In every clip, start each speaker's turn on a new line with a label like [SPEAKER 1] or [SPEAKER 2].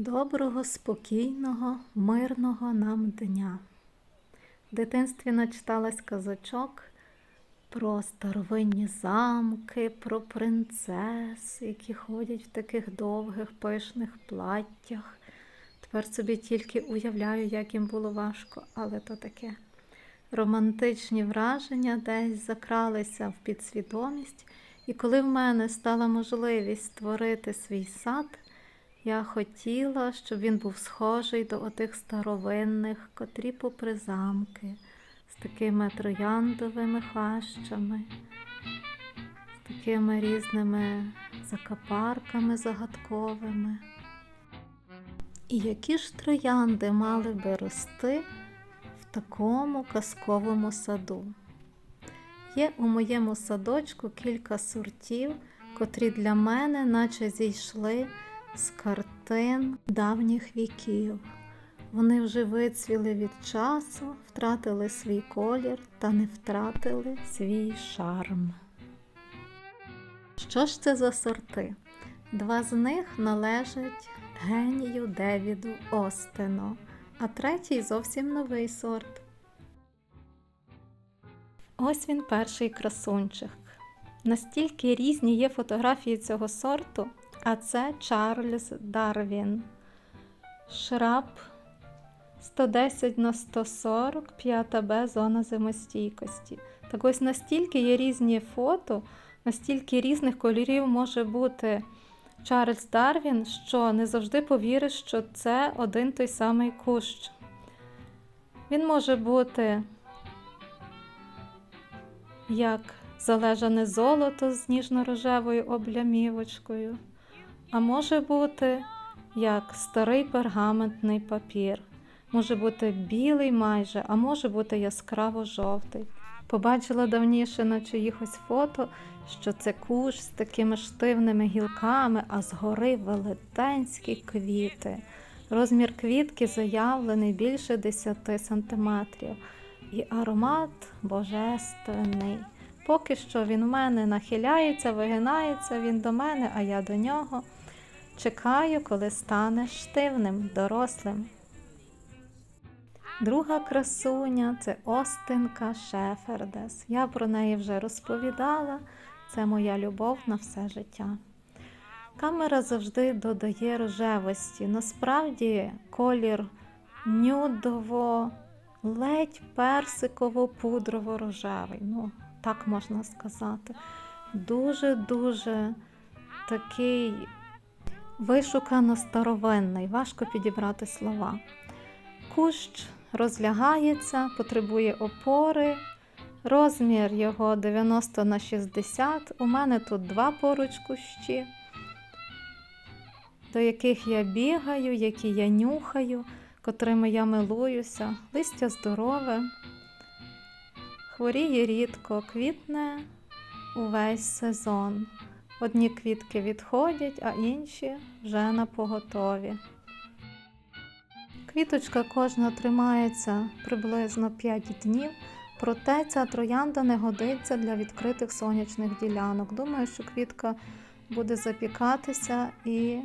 [SPEAKER 1] Доброго, спокійного, мирного нам дня. В дитинстві начиталась казочок про старовинні замки, про принцес, які ходять в таких довгих пишних платтях. Тепер собі тільки уявляю, як їм було важко, але то таке. Романтичні враження десь закралися в підсвідомість, і коли в мене стала можливість створити свій сад, я хотіла, щоб він був схожий до отих старовинних, котрі попри замки, з такими трояндовими хащами, з такими різними закапарками загадковими. І які ж троянди мали би рости в такому казковому саду? Є у моєму садочку кілька сортів, котрі для мене наче зійшли з картин давніх віків. Вони вже вицвіли від часу, втратили свій колір та не втратили свій шарм. Що ж це за сорти? Два з них належать генію Девіду Остену, а третій зовсім новий сорт. Ось він перший красунчик. Настільки різні є фотографії цього сорту, а це Чарльз Дарвін. Шраб 110 на 140, 5 Б зона зимостійкості. Так ось настільки є різні фото, настільки різних кольорів може бути Чарльз Дарвін, що не завжди повіриш, що це один той самий кущ. Він може бути як залежане золото з ніжно-рожевою облямівочкою, а може бути як старий пергаментний папір, може бути білий майже, а може бути яскраво жовтий. Побачила давніше на чиїхось фото, що це кущ з такими штивними гілками, а згори велетенські квіти. Розмір квітки заявлений більше 10 сантиметрів. І аромат божественний. Поки що він у мене нахиляється, вигинається він до мене, а я до нього. Чекаю, коли стане штивним, дорослим. Друга красуня це Остинка Шефердес. Я про неї вже розповідала. Це моя любов на все життя. Камера завжди додає рожевості. Насправді колір нюдово, ледь персиково-пудрово-рожевий. Ну, так можна сказати. Дуже-дуже такий вишукано старовинний, важко підібрати слова. Кущ розлягається, потребує опори. Розмір його 90 на 60. У мене тут два поруч кущі, до яких я бігаю, які я нюхаю, котрими я милуюся. Листя здорове, хворіє рідко, квітне увесь сезон. Одні квітки відходять, а інші вже на поготові. Квіточка кожна тримається приблизно 5 днів, проте ця троянда не годиться для відкритих сонячних ділянок. Думаю, що квітка буде запікатися і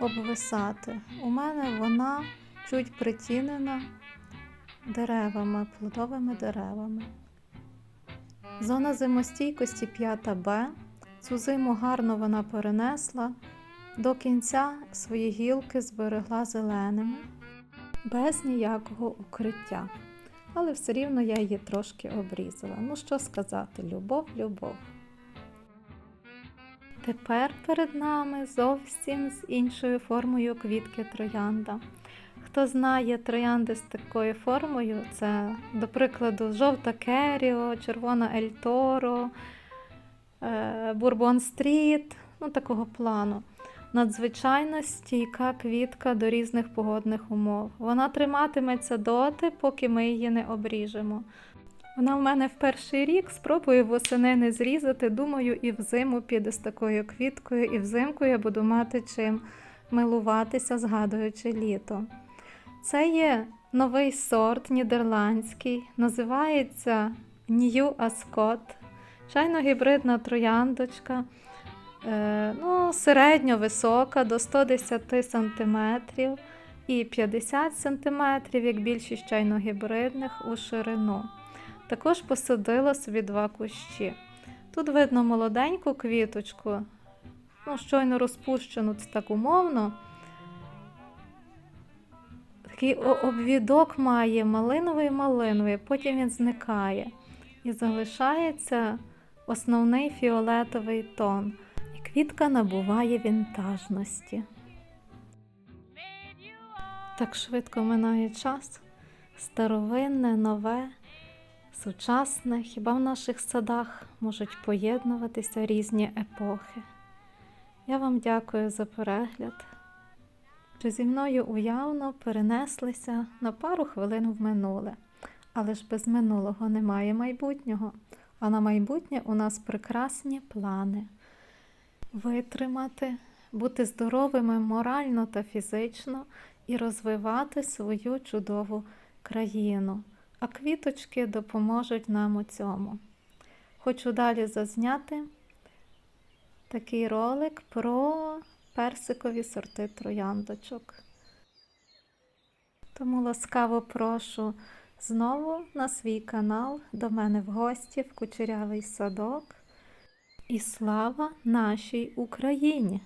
[SPEAKER 1] обвисати. У мене вона чуть притінена деревами, плодовими деревами. Зона зимостійкості 5 Б. Цю зиму гарно вона перенесла, до кінця свої гілки зберегла зеленими, без ніякого укриття. Але все рівно я її трошки обрізала. Ну що сказати, любов, любов. Тепер перед нами зовсім з іншою формою квітки троянда. Хто знає троянди з такою формою, це, до прикладу, жовта керіо, червона ельторо, Бурбон Стріт, ну такого плану. Надзвичайно стійка квітка до різних погодних умов. Вона триматиметься доти, поки ми її не обріжемо. Вона в мене в перший рік спробую восени не зрізати. Думаю, і взиму піде з такою квіткою, і взимку я буду мати чим милуватися, згадуючи літо. Це є новий сорт нідерландський, називається New Ascot. Чайно гібридна трояндочка. е, ну, середньо висока до 110 см і 50 см, як більшість чайно-гібридних, у ширину. Також посадила собі два кущі. Тут видно молоденьку квіточку, ну, щойно розпущену, це так умовно. Такий обвідок має малиновий малиновий, потім він зникає. І залишається основний фіолетовий тон. І квітка набуває вінтажності. Так швидко минає час. Старовинне, нове, сучасне, хіба в наших садах можуть поєднуватися різні епохи. Я вам дякую за перегляд. Що зі мною уявно перенеслися на пару хвилин в минуле. Але ж без минулого немає майбутнього. А на майбутнє у нас прекрасні плани витримати, бути здоровими морально та фізично і розвивати свою чудову країну. А квіточки допоможуть нам у цьому. Хочу далі зазняти такий ролик про персикові сорти трояндочок. Тому ласкаво прошу знову на свій канал до мене в гості в Кучерявий садок. І слава нашій Україні!